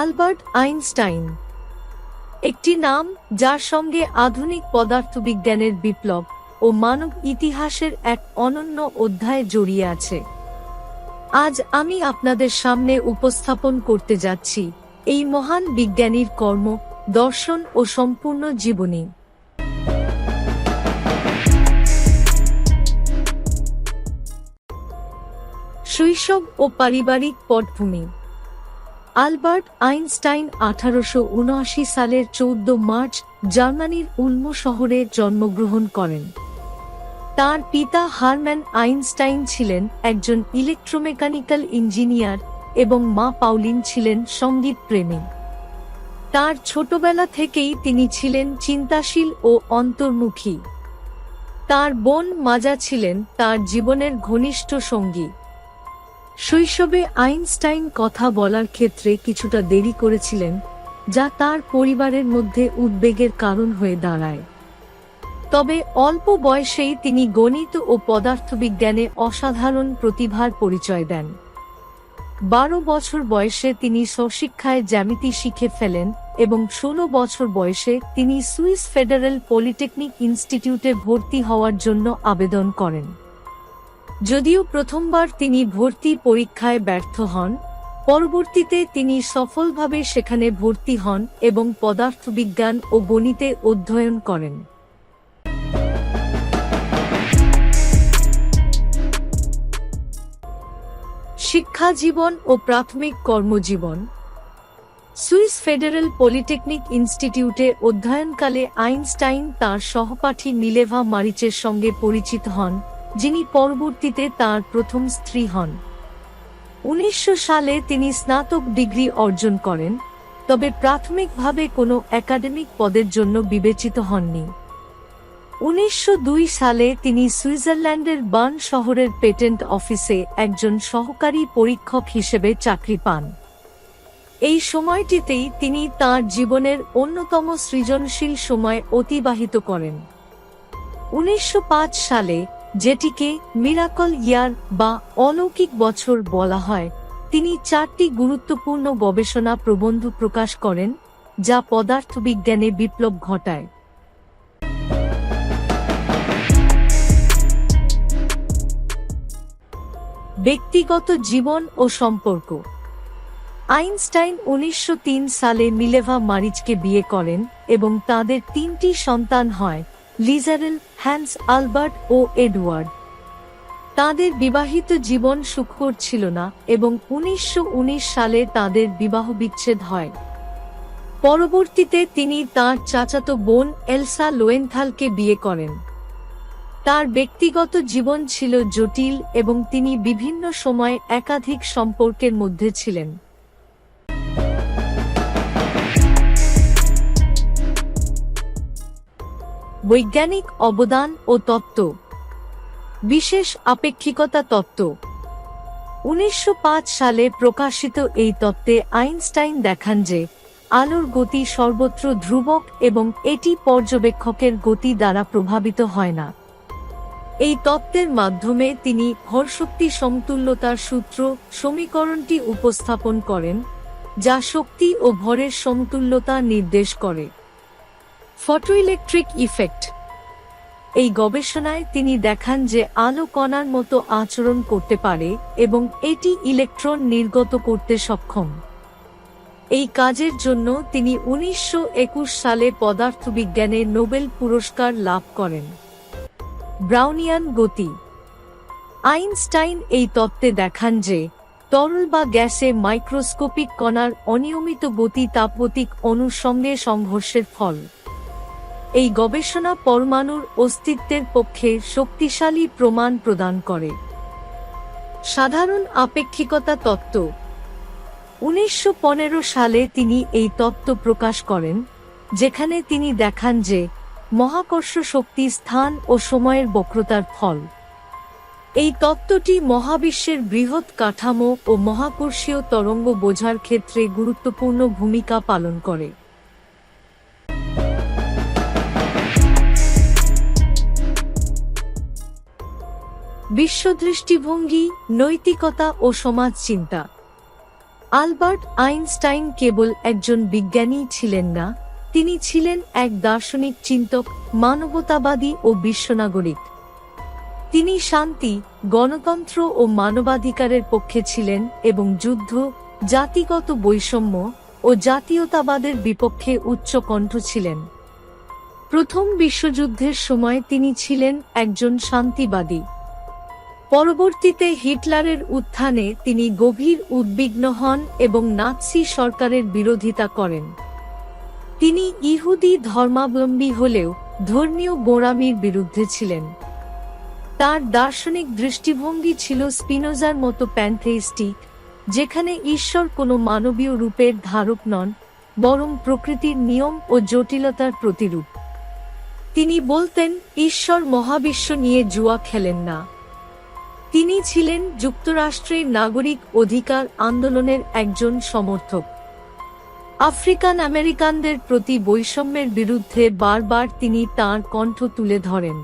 Albert Einstein. একটি নাম যার সঙ্গে আধুনিক পদার্থবিজ্ঞানের বিপ্লব ও মানব ইতিহাসের এক অনন্য অধ্যায় জড়িয়ে আছে। আজ আমি আপনাদের সামনে উপস্থাপন করতে যাচ্ছি এই মহান বিজ্ঞানীর কর্ম, দর্শন ও সম্পূর্ণ জীবনী। শৈশব ও পারিবারিক পটভূমি। আলবার্ট আইনস্টাইন আঠারোশো উনআশি সালের চৌদ্দ মার্চ জার্মানির উলমো শহরে জন্মগ্রহণ করেন। তার পিতা হারম্যান আইনস্টাইন ছিলেন একজন ইলেকট্রোমেকানিক্যাল ইঞ্জিনিয়ার এবং মা পাউলিন ছিলেন সংগীত প্রেমী। তার ছোটবেলা থেকেই তিনি ছিলেন চিন্তাশীল ও অন্তর্মুখী। তার বোন মাজা ছিলেন তার জীবনের ঘনিষ্ঠ সঙ্গী। শৈশবে আইনস্টাইন কথা বলার ক্ষেত্রে কিছুটা দেরি করেছিলেন, যা তার পরিবারের মধ্যে উদ্বেগের কারণ হয়ে দাঁড়ায়। তবে অল্প বয়সেই তিনি গণিত ও পদার্থবিজ্ঞানে অসাধারণ প্রতিভার পরিচয় দেন। বারো বছর বয়সে তিনি স্বশিক্ষায় জ্যামিতি শিখে ফেলেন এবং ষোলো বছর বয়সে তিনি সুইস ফেডারেল পলিটেকনিক ইনস্টিটিউটে ভর্তি হওয়ার জন্য আবেদন করেন। যদিও প্রথমবার তিনি ভর্তি পরীক্ষায় ব্যর্থ হন, পরবর্তীতে তিনি সফলভাবে সেখানে ভর্তি হন এবং পদার্থবিজ্ঞান ও গণিতে অধ্যয়ন করেন। শিক্ষা জীবন ও প্রাথমিক কর্মজীবন। সুইস ফেডারেল পলিটেকনিক ইনস্টিটিউটে অধ্যয়নকালে আইনস্টাইন তার সহপাঠী নিলেভা মারিচের সঙ্গে পরিচিত হন যিনি পরবর্তীতে তার প্রথম স্ত্রী হন। উনিশশো সালে তিনি স্নাতক ডিগ্রি অর্জন করেন, তবে প্রাথমিকভাবে কোনো একাডেমিক পদের জন্য বিবেচিত হননি। উনিশশো দুই সালে তিনি সুইজারল্যান্ডের বার্ন শহরের পেটেন্ট অফিসে একজন সহকারী পরীক্ষক হিসেবে চাকরি পান। এই সময়টিতেই তিনি তার জীবনের অন্যতম সৃজনশীল সময় অতিবাহিত করেন। উনিশশো পাঁচ সালে যেটিকে মিরাকল ইয়ার বা অলৌকিক বছর বলা হয়। তিনি চারটি গুরুত্বপূর্ণ গবেষণা প্রবন্ধ প্রকাশ করেন, যা পদার্থবিজ্ঞানে বিপ্লব ঘটায়। ব্যক্তিগত জীবন ও সম্পর্ক। আইনস্টাইন উনিশশো তিন সালে মিলেভা মারিচকে বিয়ে করেন এবং তাদের তিনটি সন্তান হয়। লিজারেল, হ্যান্স, আলবার্ট ও এডওয়ার্ড। তাদের বিবাহিত জীবন সুখকর ছিল না এবং উনিশশো উনিশ সালে তাদের বিবাহ বিচ্ছেদ হয়। পরবর্তীতে তিনি তার চাচাতো বোন এলসা লোয়েনথালকে বিয়ে করেন। তার ব্যক্তিগত জীবন ছিল জটিল এবং তিনি বিভিন্ন সময় একাধিক সম্পর্কের মধ্যে ছিলেন। বৈজ্ঞানিক অবদান ও তত্ত্ব। বিশেষ আপেক্ষিকতা তত্ত্ব। উনিশশো পাঁচ সালে প্রকাশিত এই তত্ত্বে আইনস্টাইন দেখান যে, আলোর গতি সর্বত্র ধ্রুবক এবং এটি পর্যবেক্ষকের গতি দ্বারা প্রভাবিত হয় না। এই তত্ত্বের মাধ্যমে তিনি ভরশক্তি সমতুল্যতার সূত্র সমীকরণটি উপস্থাপন করেন, যা শক্তি ও ভরের সমতুল্যতা নির্দেশ করে। Photoelectric effect. এই গবেষণায় তিনি দেখান যে আলো কণার মতো আচরণ করতে পারে এবং এটি ইলেকট্রন নির্গত করতে সক্ষম। এই কাজের জন্য তিনি উনিশশো একুশ সালে পদার্থবিজ্ঞানে নোবেল পুরস্কার লাভ করেন। ব্রাউনিয়ান গতি। আইনস্টাইন এই তত্ত্বে দেখান যে তরল বা গ্যাসে মাইক্রোস্কোপিক কণার অনিয়মিত গতি তাপগতিক অণুর সঙ্গে সংঘর্ষের ফল। এই গবেষণা পরমাণুর অস্তিত্বের পক্ষে শক্তিশালী প্রমাণ প্রদান করে। সাধারণ আপেক্ষিকতা তত্ত্ব। উনিশশো পনেরো সালে তিনি এই তত্ত্ব প্রকাশ করেন, যেখানে তিনি দেখান যে মহাকর্ষ শক্তি স্থান ও সময়ের বক্রতার ফল। এই তত্ত্বটি মহাবিশ্বের বৃহৎ কাঠামো ও মহাকর্ষীয় তরঙ্গ বোঝার ক্ষেত্রে গুরুত্বপূর্ণ ভূমিকা পালন করে। বিশ্বদৃষ্টিভঙ্গি, নৈতিকতা ও সমাজ চিন্তা আলবার্ট আইনস্টাইন কেবল একজন বিজ্ঞানী ছিলেন না, তিনি ছিলেন এক দার্শনিক চিন্তক, মানবতাবাদী ও বিশ্বনাগরিক। তিনি শান্তি, গণতন্ত্র ও মানবাধিকারের পক্ষে ছিলেন এবং যুদ্ধ, জাতিগত বৈষম্য ও জাতীয়তাবাদের বিপক্ষে উচ্চকণ্ঠ ছিলেন। প্রথম বিশ্বযুদ্ধের সময় তিনি ছিলেন একজন শান্তিবাদী। পরবর্তীতে হিটলারের উত্থানে তিনি গভীর উদ্বিগ্ন হন এবং নাৎসি সরকারের বিরোধিতা করেন। তিনি ইহুদি ধর্মাবলম্বী হলেও ধর্মীয় গোঁড়ামির বিরুদ্ধে ছিলেন। তার দার্শনিক দৃষ্টিভঙ্গি ছিল স্পিনোজার মতো প্যান্থেইস্টিক, যেখানে ঈশ্বর কোনো মানবীয় রূপের ধারক নন, বরং প্রকৃতির নিয়ম ও জটিলতার প্রতিরূপ। তিনি বলতেন, ঈশ্বর মহাবিশ্ব নিয়ে জুয়া খেলেন না। তিনি ছিলেন যুক্তরাষ্ট্রের নাগরিক অধিকার আন্দোলনের একজন সমর্থক। আফ্রিকান আমেরিকানদের প্রতি বৈষম্যের বিরুদ্ধে বারবার তিনি তার কণ্ঠ তুলে ধরেন।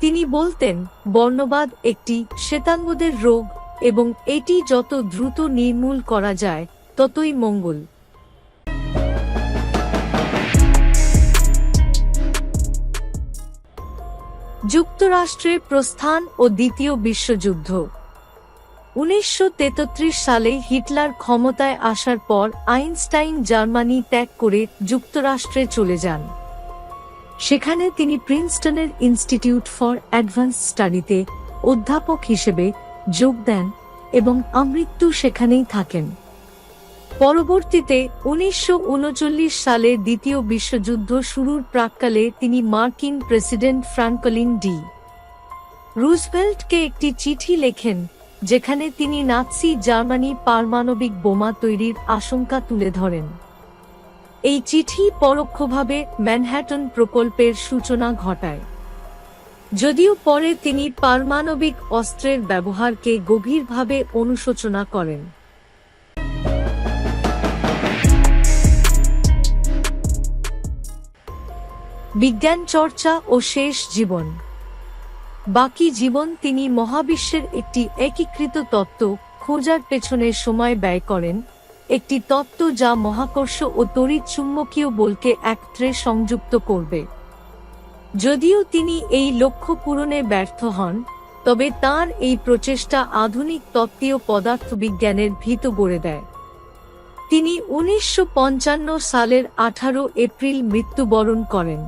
তিনি বলতেন, বর্ণবাদ একটি শ্বেতাঙ্গদের রোগ এবং এটি যত দ্রুত নির্মূল করা যায়, ততই মঙ্গল। যুক্তরাষ্ট্রের প্রস্থান ও দ্বিতীয় বিশ্বযুদ্ধ। উনিশশো তেত্রিশ সালে হিটলার ক্ষমতায় আসার পর আইনস্টাইন জার্মানি ত্যাগ করে যুক্তরাষ্ট্রে চলে যান। সেখানে তিনি প্রিন্সটনের ইনস্টিটিউট ফর অ্যাডভান্স স্টাডিতে অধ্যাপক হিসেবে যোগ দেন এবং আমৃত্যু সেখানেই থাকেন। পরবর্তীতে, উনিশশো উনচল্লিশ সালে দ্বিতীয় বিশ্বযুদ্ধ শুরুর প্রাক্কালে তিনি মার্কিন প্রেসিডেন্ট ফ্রাঙ্কলিন ডি. রুজভেল্টকে একটি চিঠি লেখেন, যেখানে তিনি নাৎসি জার্মানি পারমাণবিক বোমা তৈরির আশঙ্কা তুলে ধরেন। এই চিঠি পরোক্ষভাবে ম্যানহ্যাটন প্রকল্পের সূচনা ঘটায়। যদিও পরে তিনি পারমাণবিক অস্ত্রের ব্যবহারকে গভীরভাবে অনুশোচনা করেন। বিজ্ঞান চর্চা ও শেষ জীবন। বাকি জীবন তিনি মহাবিশ্বের একটি একীকৃত তত্ত্ব খোঁজার পেছনে সময় ব্যয় করেন, একটি তত্ত্ব যা মহাকর্ষ ও তড়িৎ চুম্বকীয় বলকে একত্রে সংযুক্ত করবে। যদিও তিনি এই লক্ষ্য পূরণে ব্যর্থ হন, তবে তার এই প্রচেষ্টা আধুনিক তত্ত্বীয় পদার্থবিজ্ঞানের ভীত গড়ে দেয়। তিনি উনিশশো পঞ্চান্ন সালের আঠারো এপ্রিল মৃত্যুবরণ করেন।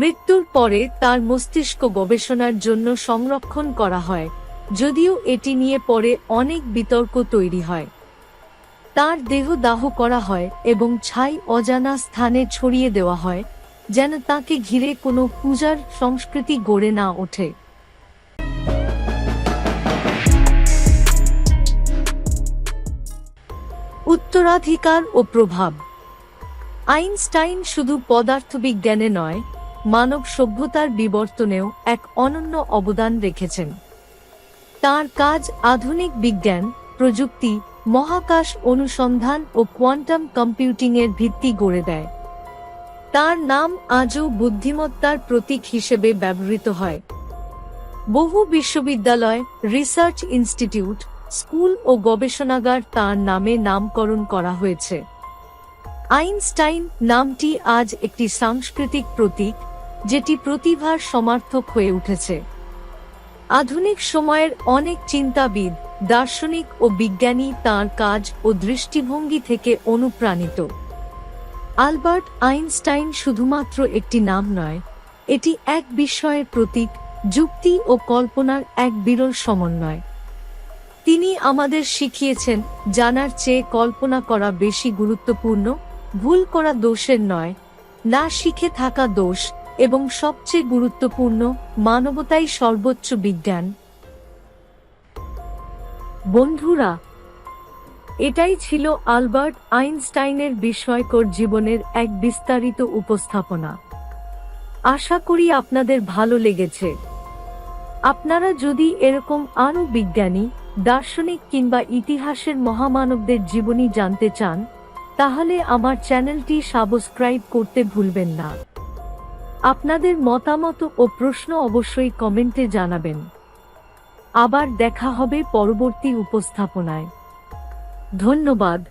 মৃত্যুর পরে তার মস্তিষ্ক গবেষণার জন্য সংরক্ষণ করা হয়, যদিও এটি নিয়ে পরে অনেক বিতর্ক তৈরি হয়। তার দেহ দাহ করা হয় এবং ছাই অজানা স্থানে ছড়িয়ে দেওয়া হয়, যেন তাকে ঘিরে কোনো পূজার সংস্কৃতি গড়ে না ওঠে। উত্তরাধিকার ও প্রভাব। আইনস্টাইন শুধু পদার্থবিজ্ঞানে নয় মানব সভ্যতার বিবর্তনেও এক অনন্য অবদান রেখেছেন। তার কাজ আধুনিক বিজ্ঞান, প্রযুক্তি, মহাকাশ অনুসন্ধান ও কোয়ান্টাম কম্পিউটিংয়ের ভিত্তি গড়ে দেয়। তার নাম আজও বুদ্ধিমত্তার প্রতীক হিসেবে ব্যবহৃত হয়। বহু বিশ্ববিদ্যালয়, রিসার্চ ইনস্টিটিউট, স্কুল ও গবেষণাগার তার নামে নামকরণ করা হয়েছে। আইনস্টাইন নামটি আজ একটি সাংস্কৃতিক প্রতীক যেটি প্রতিভার সমার্থক হয়ে উঠেছে। আধুনিক সময়ের অনেক চিন্তাবিদ, দার্শনিক ও বিজ্ঞানী তার কাজ ও দৃষ্টিভঙ্গি থেকে অনুপ্রাণিত। আলবার্ট আইনস্টাইন শুধুমাত্র একটি নাম নয়, এটি এক বিষয়ের প্রতীক, যুক্তি ও কল্পনার এক বিরল সমন্বয়। তিনি আমাদের শিখিয়েছেন, জানার চেয়ে কল্পনা করা বেশি গুরুত্বপূর্ণ, ভুল করা দোষের নয়, না শিখে থাকা দোষ এবং সবচেয়ে গুরুত্বপূর্ণ, মানবতাই সর্বোচ্চ বিজ্ঞান। বন্ধুরা, এটাই ছিল আলবার্ট আইনস্টাইনের বিস্ময়কর জীবনের এক বিস্তারিত উপস্থাপনা। আশা করি আপনাদের ভালো লেগেছে। আপনারা যদি এরকম আরও বিজ্ঞানী, দার্শনিক কিংবা ইতিহাসের মহামানবদের জীবনী জানতে চান, তাহলে আমার চ্যানেলটি সাবস্ক্রাইব করতে ভুলবেন না। আপনাদের মতামত ও প্রশ্ন অবশ্যই কমেন্টে জানাবেন। আবার দেখা হবে পরবর্তী উপস্থাপনায়। ধন্যবাদ।